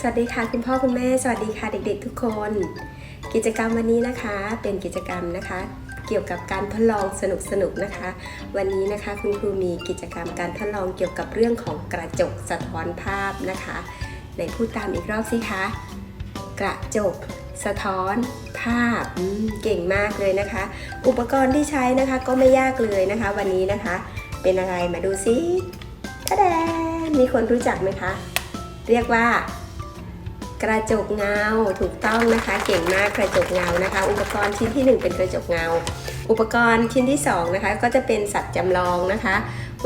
สวัสดีค่ะคุณพ่อคุณแม่สวัสดีค่ะเด็กๆ ทุกคน กิจกรรมวันนี้นะคะเป็นกิจกรรมนะคะ เกี่ยวกับการทดลองสนุกๆนะคะ วันนี้นะคะคุณครูมีกิจกรรมการทดลองเกี่ยวกับเรื่องของกระจกสะท้อนภาพนะคะไหนพูดตามอีกรอบสิคะกระจกสะท้อนภาพเก่งมากเลยนะคะ อุปกรณ์ที่ใช้นะคะก็ไม่ยากเลยนะคะ วันนี้นะคะ เป็นอะไรมาดูซิตะแดมีคนรู้จักไหมคะ เรียกว่า กระจกเงาถูกต้องนะคะ เก่งมากกระจกเงานะคะ อุปกรณ์ชิ้นที่หนึ่งเป็นกระจกเงา อุปกรณ์ชิ้นที่สองนะคะก็จะเป็นสัตว์จำลองนะคะ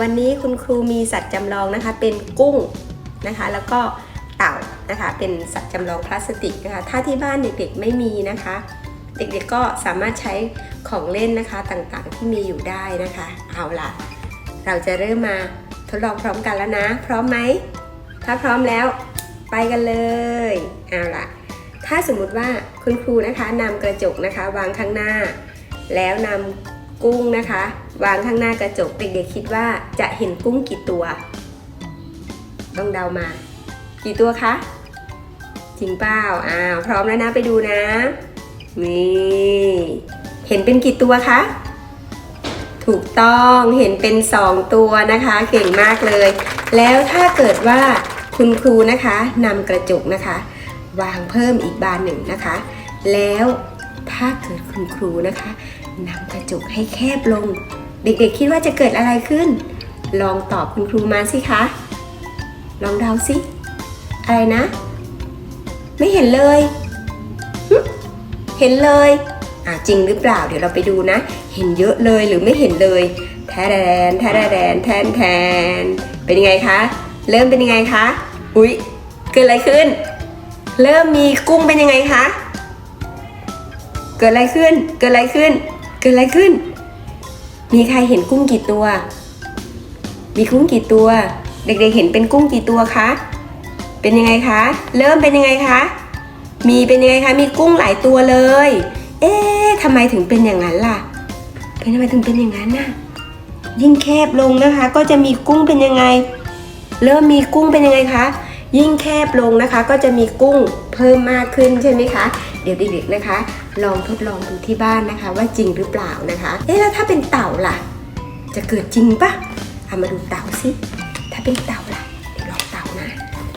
วันนี้คุณครูมีสัตว์จำลองนะคะ เป็นกุ้งนะคะ แล้วก็เต่านะคะ เป็นสัตว์จำลองพลาสติกนะคะ ถ้าที่บ้านเด็กๆไม่มีนะคะ เด็กๆก็สามารถใช้ของเล่นนะคะต่างๆที่มีอยู่ได้นะคะ เอาล่ะ เราจะเริ่มมาทดลองพร้อมกันแล้วนะ พร้อมไหมถ้าพร้อมแล้ว ไปกันเลยเอาล่ะ ถ้าสมมุติว่าคุณครูนะคะนำกระจกนะคะ วางข้างหน้า แล้วนำกุ้งนะคะ วางข้างหน้ากระจกเด็กๆคิดว่าจะเห็นกุ้งกี่ตัว ต้องเดามา กี่ตัวคะจริงเปล่าอ้าวพร้อมแล้วนะไปดูนะนี่เห็นเป็นกี่ตัวคะถูกต้องเห็นเป็น 2 ตัวนะคะ เก่งมากเลย แล้วถ้าเกิดว่า คุณครูนะคะนำกระจกนะคะ วางเพิ่มอีกบานหนึ่งนะคะ แล้วถ้าเกิดคุณครูนะคะนำกระจกให้แคบลง เด็กๆคิดว่าจะเกิดอะไรขึ้น ลองตอบคุณครูมาสิคะ ลองเดาสิ อะไรนะ ไม่เห็นเลย เห็นเลยอะจริงหรือเปล่าเดี๋ยวเราไปดูนะ เห็นเยอะเลยหรือไม่เห็นเลยแทแดนแทแดนแทนแทนเป็นยังไงคะ เริ่มเป็นยังไงคะ อุ๊ย เกิดอะไรขึ้น เริ่มมีกุ้งเป็นยังไงคะ เกิดอะไรขึ้น เกิดอะไรขึ้น เกิดอะไรขึ้น มีใครเห็นกุ้งกี่ตัว มีกุ้งกี่ตัว เด็กๆเห็นเป็นกุ้งกี่ตัวคะ เป็นยังไงคะ เริ่มเป็นยังไงคะ มีเป็นยังไงคะ มีกุ้งหลายตัวเลย เอ๊ะทำไมถึงเป็นอย่างนั้นล่ะ เป็นทำไมถึงเป็นอย่างนั้นน่ะ ยิ่งแคบลงนะคะ ก็จะมีกุ้งเป็นยังไง เริ่มมีกุ้งเป็นยังไงคะ ยิ่งแคบลงนะคะ ก็จะมีกุ้งเพิ่มมากขึ้นใช่ไหมคะ เดี๋ยวเด็กๆนะคะ ลองทดลองดูที่บ้านนะคะ ว่าจริงหรือเปล่านะคะ เอ๊ะแล้วถ้าเป็นเต่าล่ะ จะเกิดจริงปะเอามาดูเต่าสิ ถ้าเป็นเต่าล่ะเดี๋ยวลองเต่านะ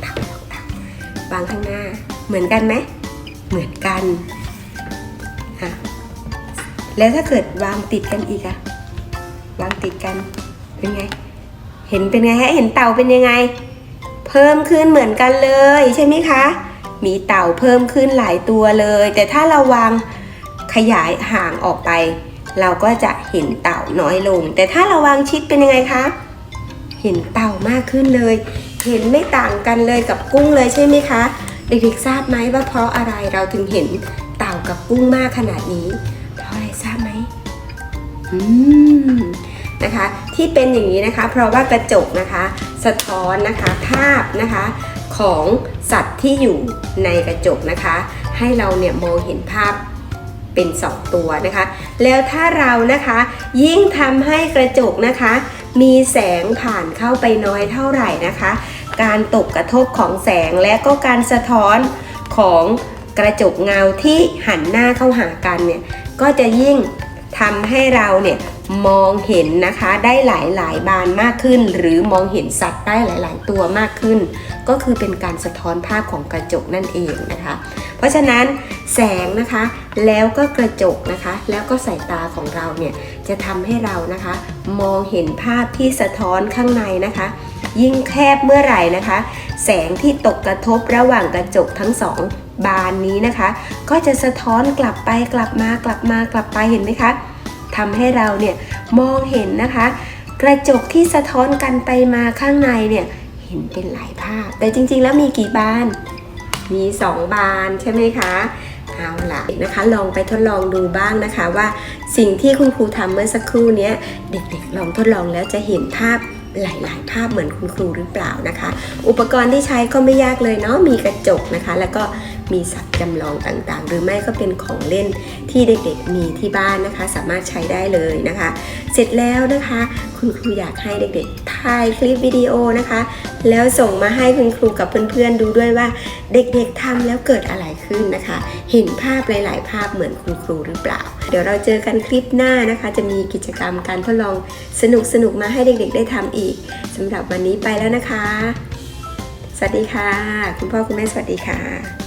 เต่าลองเต่าวางข้างหน้า เหมือนกันไหมเหมือนกันอะแล้วถ้าเกิดวางติดกันอีกอะวางติดกันเป็นไง เห็นเป็นไงฮะเห็นเต่าเป็นยังไง เพิ่มขึ้นเหมือนกันเลยใช่ไหมคะ มีเต่าเพิ่มขึ้นหลายตัวเลย แต่ถ้าเราวางขยายห่างออกไป เราก็จะเห็นเต่าน้อยลง แต่ถ้าเราวางชิดเป็นยังไงคะเห็นเต่ามากขึ้นเลย เห็นไม่ต่างกันเลยกับกุ้งเลยใช่ไหมคะเด็กๆทราบไหมว่าเพราะอะไรเราถึงเห็นเต่ากับกุ้งมากขนาดนี้ เพราะอะไรทราบไหมอืม นะคะ ที่เป็นอย่างนี้นะคะ เพราะว่ากระจกนะคะ สะท้อนนะคะภาพนะคะของสัตว์ที่อยู่ในกระจกนะคะ ให้เราเนี่ยมองเห็นภาพเป็น 2 ตัวนะคะ แล้วถ้าเรานะคะยิ่งทำให้กระจกนะคะ มีแสงผ่านเข้าไปน้อยเท่าไหร่นะคะ การตกกระทบของแสงและก็การสะท้อนของกระจกเงาที่หันหน้าเข้าหากันเนี่ยก็จะยิ่งทำให้เราเนี่ย มองเห็นนะคะได้หลายหลายๆ บานมากขึ้น หรือมองเห็นสัตว์ได้หลาย ๆ ตัวมากขึ้น ก็คือเป็นการสะท้อนภาพของกระจกนั่นเองนะคะ เพราะฉะนั้นแสงนะคะแล้วก็กระจกนะคะ แล้วก็สายตาของเราเนี่ยจะทำให้เรานะคะ มองเห็นภาพที่สะท้อนข้างในนะคะ ยิ่งแคบเมื่อไหร่นะคะ แสงที่ตกกระทบระหว่างกระจกทั้งสองบานนี้นะคะ ก็จะสะท้อนกลับไปกลับมากลับมากลับไปเห็นไหมคะ ทำให้เราเนี่ยมองเห็นนะคะ กระจกที่สะท้อนกันไปมาข้างในเนี่ยเห็นเป็นหลายภาพ แต่จริงๆ แล้วมีกี่บาน มี 2 บานใช่ไหมคะเอาล่ะนะคะลองไปทดลองดูบ้างนะคะว่าสิ่งที่คุณครูทำเมื่อสักครู่นี้เด็กๆ ลองทดลองแล้วจะเห็นภาพหลาย ๆ ภาพเหมือนคุณครูหรือเปล่านะคะ อุปกรณ์ที่ใช้ก็ไม่ยากเลยเนาะมีกระจกนะคะ แล้วก็มีสัตว์จำลองต่างๆ หรือไม่ก็เป็นของเล่นที่เด็กๆมีที่บ้านนะคะ สามารถใช้ได้เลยนะคะ เสร็จแล้วนะคะ คุณครูอยากให้เด็กๆถ่ายคลิปวิดีโอนะคะ แล้วส่งมาให้คุณครูกับเพื่อนๆดูด้วยว่าเด็กๆทำแล้วเกิดอะไรขึ้นนะคะ เห็นภาพหลาย ๆ ภาพเหมือนคุณครูหรือเปล่า เดี๋ยวเราเจอกันคลิปหน้านะคะ จะมีกิจกรรมการทดลองสนุกๆมาให้เด็กๆ ได้ทำอีกสำหรับวันนี้ไปแล้วนะคะ สวัสดีค่ะ คุณพ่อคุณแม่สวัสดีค่ะ